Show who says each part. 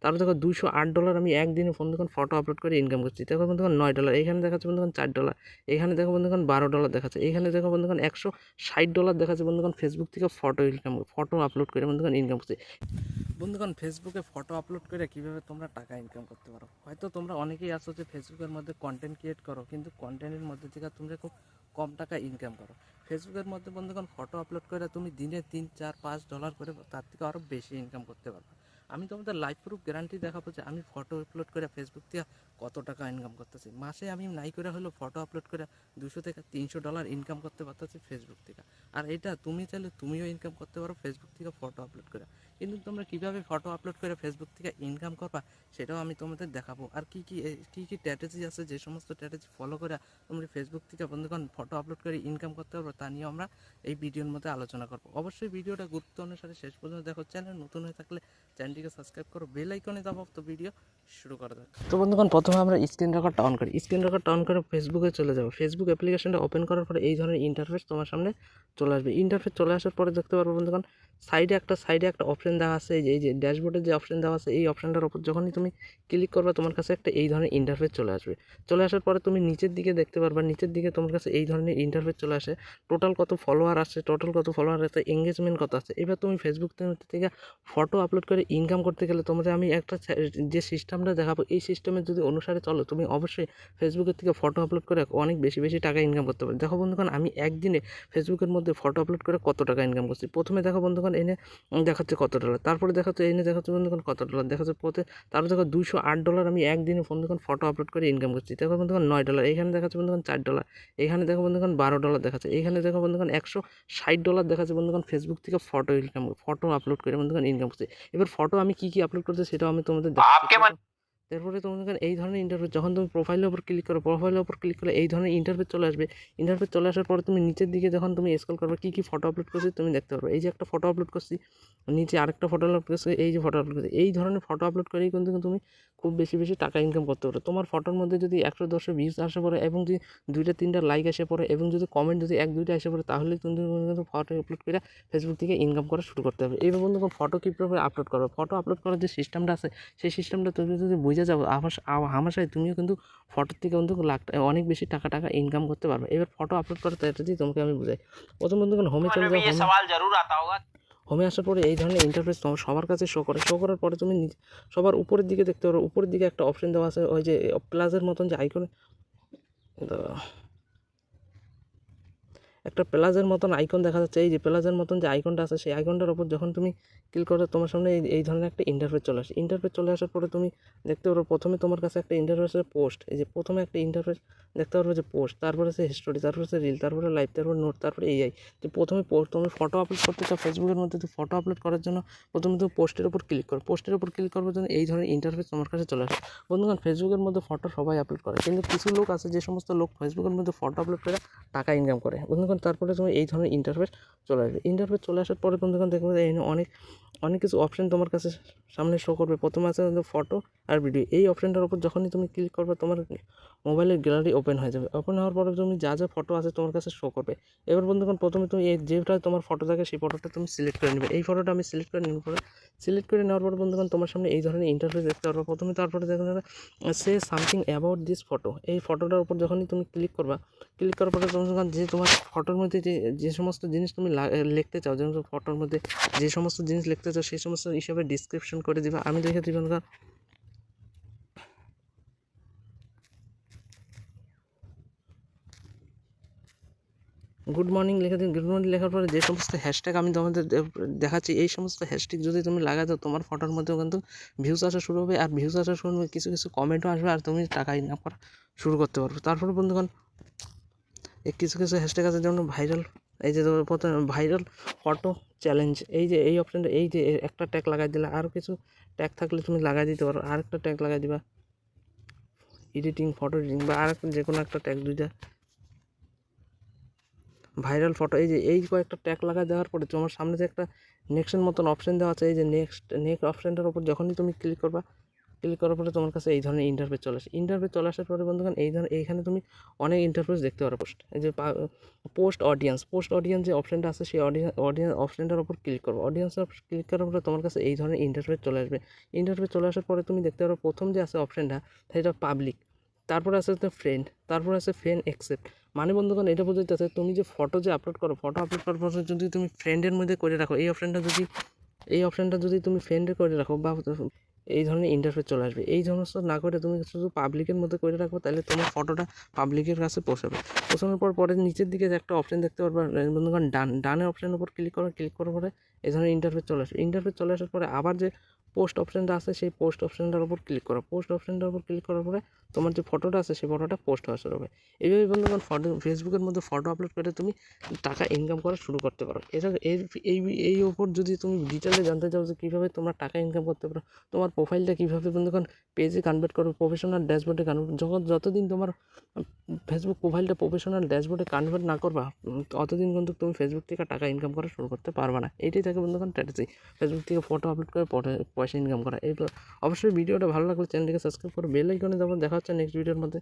Speaker 1: তারপর দেখো দুশো আট ডলার আমি একদিনে বন্ধুগণ ফটো আপলোড করে ইনকাম করছি। দেখো বন্ধুগণ নয় ডলার এখানে দেখাচ্ছে বন্ধুগণ চার ডলার এখানে দেখো বন্ধুগণ বারো ডলার দেখাচ্ছে, এখানে দেখো বন্ধুগণ একশো ষাট ডলার দেখাচ্ছে বন্ধুগণ ফেসবুক থেকে ফটো ইনকাম ফটো আপলোড করে বন্ধুগণ ইনকাম করছি। বন্ধুগণ ফেসবুকে ফটো আপলোড করে কীভাবে তোমরা টাকা ইনকাম করতে পারো? হয়তো তোমরা অনেকেই আসো যে ফেসবুকের মধ্যে কন্টেন্ট ক্রিয়েট করো, কিন্তু কন্টেন্টের মধ্যে থেকে তোমরা খুব কম টাকা ইনকাম করো। ফেসবুকের মধ্যে বন্ধুগণ ফটো আপলোড করে তুমি দিনে তিন, চার, পাঁচ ডলার করে তার থেকে আরও বেশি ইনকাম করতে পারবে। আমি তোমাদের লাইভ প্রুফ গ্যারান্টি দেখাবো যে আমি ফটো আপলোড করে ফেসবুক থেকে কত টাকা ইনকাম করতেছি? মাসে আমি নাই করে হলো ফটো আপলোড করে দুশো থেকে তিনশো ডলার ইনকাম করতে পারতেছি ফেসবুক থেকে। আর এটা তুমি চাইলে তুমিও ইনকাম করতে পারো ফেসবুক থেকে ফটো আপলোড করে। কিন্তু তোমরা কীভাবে ফটো আপলোড করে ফেসবুক থেকে ইনকাম করবা, সেটাও আমি তোমাদের দেখাবো। আর কী কী কী কী স্ট্র্যাটেজি আছে, যে সমস্ত স্ট্র্যাটেজি ফলো করে তোমরা ফেসবুক থেকে বন্ধুগণ ফটো আপলোড করে ইনকাম করতে পারব, তা নিয়ে আমরা এই ভিডিওর মধ্যে আলোচনা করব। অবশ্যই ভিডিওটা গুরুত্ব অনুসারে শেষ পর্যন্ত দেখো। চ্যানেল নতুন হয়ে থাকলে চ্যানেলটিকে সাবস্ক্রাইব করো। বেল আইকনে দাবাও তো ভিডিও শুরু করা যাক। তো বন্ধুগণ প্রথমে আমরা স্ক্রিন রেকর্ড অন করি। স্ক্রিন রেকর্ড অন করে ফেসবুকে চলে যাব। ফেসবুক অ্যাপ্লিকেশনটা ওপেন করার পরে এই ধরনের ইন্টারফেস তোমার সামনে চলে আসবে। ইন্টারফেস চলে আসার পরে দেখতে পারব বন্ধুগণ সাইডে একটা সাইডে একটা অপশন দেওয়া আছে। যে, এই যে ড্যাশবোর্ডে যে অপশন দেওয়া আছে, এই অপশনটার উপর যখনই তুমি ক্লিক করবে, তোমার কাছে একটা এই ধরনের ইন্টারফেস চলে আসবে। চলে আসার পরে তুমি নিচের দিকে দেখতে পারবা, নিচের দিকে তোমার কাছে এই ধরনের ইন্টারফেস চলে আসে। টোটাল কত ফলোয়ার আছে টোটাল কত ফলোয়ার আছে এঙ্গেজমেন্ট কত আছে। এবার তুমি ফেসবুক থেকে ফটো আপলোড করে ইনকাম করতে গেলে তোমরা আমি একটা যে সিস্টেমটা দেখাবো, এই সিস্টেমের যদি অনুসারে চলো, তুমি অবশ্যই ফেসবুকের থেকে ফটো আপলোড করে অনেক বেশি বেশি টাকা ইনকাম করতে পারো। দেখো বন্ধুগণ, আমি একদিনে ফেসবুকের মধ্যে ফটো আপলোড করে কত টাকা ইনকাম করছি? প্রথমে দেখো বন্ধুগণ, এনে দেখাচ্ছে কত ডলার তারপরে দেখাচ্ছে, এনে দেখাচ্ছে বন্ধুগণ কত ডলার দেখাচ্ছে প্রতি তারপরে দেখো দুশো আট ডলার আমি একদিনে বন্ধুগণ ফটো আপলোড করে ইনকাম করছি। দেখো বন্ধুগণ, নয় ডলার এখানে দেখাচ্ছে বন্ধুগণ চার ডলার এখানে দেখো বন্ধুগণ বারো ডলার দেখাচ্ছে, এখানে দেখো বন্ধুগণ একশো ষাট ডলার দেখাচ্ছে বন্ধুগণ ফেসবুক থেকে ফটো ইনকাম ফটো আপলোড করে বন্ধুগণ ইনকাম করছি। এবার ফটো আমি কী কী আপলোড করছি সেটাও আমি তোমাদের তারপরে তোমাদের এই ধরনের ইন্টারভিউ যখন তুমি প্রোফাইলের উপর ক্লিক করো প্রোফাইলের উপর ক্লিক করলে এই ধরনের ইন্টারভিউ চলে আসবে। ইন্টারভিউ চলে আসার পরে তুমি নিচের দিকে যখন তুমি স্ক্রল করবে, কী কী ফটো আপলোড করছি তুমি দেখতে পারবে। এই যে একটা ফটো আপলোড করছি, নিচে আরেকটা ফটো আপলোড করছি, এই যে ফটো আপলোড করছি, এই ধরনের ফটো আপলোড করেই কিন্তু তুমি খুব বেশি বেশি টাকা ইনকাম করতে পারো। তোমার ফটোর মধ্যে যদি একশো দশশো ভিউজ আসে পড়ে এবং যদি দুইটা, তিনটা লাইক আসে পড়ে এবং যদি কমেন্ট যদি এক, দুইটা আসে পড়ে তাহলে তুমি কিন্তু ফটো আপলোড করে ফেসবুক থেকে ইনকাম করা শুরু করতে হবে। এইভাবে বন্ধু ফটো কীভাবে আপলোড করো ফটো আপলোড করার যে সিস্টেমটা আছে, সেই সিস্টেমটা তুমি যদি যা যাব হামাশায় তুমিও কিন্তু ফটোর থেকে কিন্তু লাখ অনেক বেশি টাকা টাকা ইনকাম করতে পারবে। এবার ফটো আপলোড করার এটা দিয়ে তোমাকে আমি বুঝাই। প্রথম বন্ধু হোমে চলে
Speaker 2: যাব
Speaker 1: হোমে আসার পরে এই ধরনের ইন্টারফেস তোমার সবার কাছে শো করে। শো করার পরে তুমি সবার উপরের দিকে দেখতে পারো। উপরের দিকে একটা অপশন দেওয়া আছে ওই যে প্লাসের মতন যে আইকনে একটা প্লাজের মতন আইকন দেখা যাচ্ছে। এই যে প্লাসের মতন যে আইকনটা আছে, সেই আইকনটার উপর যখন তুমি ক্লিক করো তোমার সামনে এই এই ধরনের একটা ইন্টারফেস চলে আসে। ইন্টারফেস চলে আসার পরে তুমি দেখতে পারো, প্রথমে তোমার কাছে একটা ইন্টারফেসের পোস্ট এই যে প্রথমে একটা ইন্টারফেস দেখতে পারব যে পোস্ট তারপরে সে হিস্টোরি তারপরে সে রিল তারপরে লাইভ তারপরে নোট তারপরে এআই তো প্রথমে পোস্ট তুমি ফটো আপলোড করতে চাও ফেসবুকের মধ্যে, তো ফটো আপলোড করার জন্য প্রথমে তুমি পোস্টের উপর ক্লিক করো। পোস্টের উপর ক্লিক করার জন্য এই ধরনের ইন্টারফেস তোমার কাছে চলে আসে। বন্ধুগণ ফেসবুকের মধ্যে ফটো সবাই আপলোড করে, কিন্তু কিছু লোক আছে, যে সমস্ত লোক ফেসবুকের মধ্যে ফটো আপলোড করে টাকা ইনকাম করে। বন্ধুগণ তারপরে তুমি এই ধরনের ইন্টারফেস চলে আসবে। ইন্টারফেস চলে আসার পরে বন্ধুগণ দেখবে যে এখানে অনেক অনেক কিছু অপশান তোমার কাছে সামনে শো করবে। প্রথমে আছে ফটো আর ভিডিও এই অপশনটার উপর যখনই তুমি ক্লিক করবে, তোমার মোবাইলের গ্যালারি ওপেন হয়ে যাবে। ওপেন হওয়ার পরে তুমি যা যা ফটো আছে তোমার কাছে শো করবে। এবার বন্ধুগণ প্রথমে তুমি এই যেটা তোমার ফটো থাকে, সেই ফটোটা তুমি সিলেক্ট করে নেবে। এই ফটোটা আমি সিলেক্ট করে নেওয়ার পরে সিলেক্ট করে নেওয়ার পরে বন্ধুগণ তোমার সামনে এই ধরনের ইন্টারফেস দেখতে পারবে। প্রথমে তারপরে দেখুন সে সামথিং অ্যাবাউট দিস ফটো এই ফটোটার উপর যখনই তুমি ক্লিক করবা ক্লিক করার পরে তোমার যে তোমার ফটোর মধ্যে যে যে সমস্ত জিনিস তুমি লিখতে চাও, যেমন ফটোর মধ্যে যে সমস্ত জিনিস লিখতে চাও, সেই সমস্ত হিসাবে ডিসক্রিপশন করে দিবা। আমি লিখে দিব না। গুড মর্নিং লিখে দিন। গুড মর্নিং লেখার পরে যে সমস্ত হ্যাশট্যাগ আমি তোমাদের দেখাচ্ছি, এই সমস্ত হ্যাশট্যাগ যদি তুমি দাও তোমার ফটোর মধ্যেও কিন্তু ভিউজ আসা শুরু হবে। আর ভিউজ আসা শুরু হবে কিছু কিছু কমেন্টও আসবে, আর তুমি টাকা ইনকাম করা শুরু করতে পারবে। তারপরে বন্ধুগণ কিছু কিছু হ্যাশট্যাগ আছে যেমন ভাইরাল এই যে প্রথমে ভাইরাল ফটো চ্যালেঞ্জ এই যে এই অপশানটা এই যে একটা ট্যাগ লাগাই দিলে আরও কিছু ট্যাগ থাকলে তুমি লাগাই দিতে পারো, আরেকটা ট্যাগ লাগাই দিবা। এডিটিং ফটো এডিটিং বা আর যে কোনো একটা ট্যাগ দুইটা। ভাইরাল ফটো এই যে এই কয়েকটা ট্যাগ লাগাই দেওয়ার পরে তোমার সামনে যে একটা নেক্সটের মতন অপশান দেওয়া আছে, এই যে নেক্সট নেক্সট অপশানটার উপর যখনই তুমি ক্লিক করবা ক্লিক করার পরে তোমার কাছে এই ধরনের ইন্টারফেস চলে আসে। ইন্টারফেস চলে আসার পরে বন্ধুগণ, এই ধরনের, এইখানে তুমি অনেক ইন্টারফেস দেখতে পারো পোস্ট এই যে পোস্ট অডিয়েন্স পোস্ট অডিয়েন্স যে অপশনটা আছে, সেই অডিয়েন্স অডিয়েন্স অপশনটার উপর ক্লিক করো অডিয়েন্সের ক্লিক করার পরে তোমার কাছে এই ধরনের ইন্টারফেস চলে আসবে। ইন্টারফেস চলে আসার পরে তুমি দেখতে পারো প্রথম যে আছে অপশনটা সেটা পাবলিক তারপরে আছে ফ্রেন্ড তারপরে আছে ফ্রেন্ড অ্যাকসেপ্ট মানে বন্ধুগণ, এটা বোঝাইতেছে তুমি যে ফটো যে আপলোড করো ফটো আপলোড করার পর যদি তুমি ফ্রেন্ডের মধ্যে করে রাখো, এই অপশনটা যদি, এই অপশনটা যদি তুমি ফ্রেন্ডে করে রাখো বা এই ধরনের ইন্টারফেস চলে আসবে। এই সমস্ত না করে তুমি শুধু পাবলিকের মধ্যে করে রাখো, তাহলে তোমার ফটোটা পাবলিকের কাছে পৌঁছাবে। পৌঁছানোর পর পরে নিচের দিকে একটা অপশন দেখতে পারবে বন্ধুগণ, ডান ডানের অপশানের উপর ক্লিক করো ক্লিক করার পরে এই ধরনের ইন্টারফেস চলে আসবে। ইন্টারফেস চলে আসার পরে আবার যে পোস্ট অপশনটা আছে, সেই পোস্ট অপশনটার উপর ক্লিক করো। পোস্ট অপশানটার উপর ক্লিক করার পরে তোমার যে ফটোটা আছে, সেই ফটোটা পোস্ট হওয়া শুরু হবে এইভাবে বন্ধুগণ ফটো ফেসবুকের মধ্যে ফটো আপলোড করে তুমি টাকা ইনকাম করা শুরু করতে পারো। এছাড়া এর, এই এই ওপর যদি তুমি ডিটেলে জানতে চাও যে কীভাবে তোমরা টাকা ইনকাম করতে পারো, তোমার প্রোফাইলটা কীভাবে বন্ধুগণ পেজে কনভার্ট করো প্রফেশনাল ড্যাশবোর্ডে কনভার্ট যখন যতদিন তোমার ফেসবুক প্রোফাইলটা প্রফেশনাল ড্যাশবোর্ডে কনভার্ট না করবা, ততদিন কিন্তু তুমি ফেসবুক থেকে টাকা ইনকাম করা শুরু করতে পারবে না। এইটাই থাকে বন্ধুগণ স্ট্র্যাটেজি ফেসবুক থেকে ফটো আপলোড করে পয়সা ইনকাম করা। এই অবশ্যই ভিডিওটা ভালো লাগলে চ্যানেলটিকে সাবস্ক্রাইব করে বেল আইকনে যাব দেখা হচ্ছে নেক্সট ভিডিওর মধ্যে।